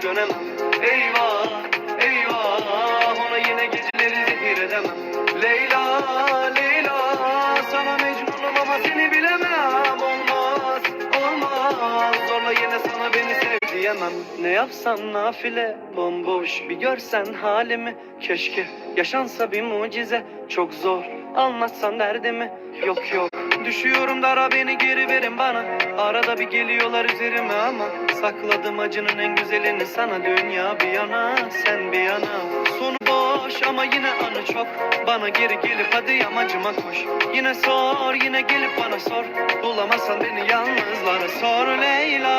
geri dönemem. Eyvah eyvah ona yine geceleri zehir edemem. Leyla Leyla sana mecnunum ama seni bilemem. Olmaz olmaz zorla yine sana beni sev diyemem. Ne yapsam nafile bomboş bir görsen halimi. Keşke yaşansa bir mucize çok zor anlatsan derdimi. Yok yok. Düşüyorum dara beni geri verin bana. Arada bir geliyorlar üzerime ama Sakladım acının en güzelini sana. Dünya bir yana sen bir yana. Sonu boş ama yine anı çok. Bana geri gelip hadi yamacıma koş. Yine sor yine gelip bana sor. Bulamazsan beni yalnızlara sor Leyla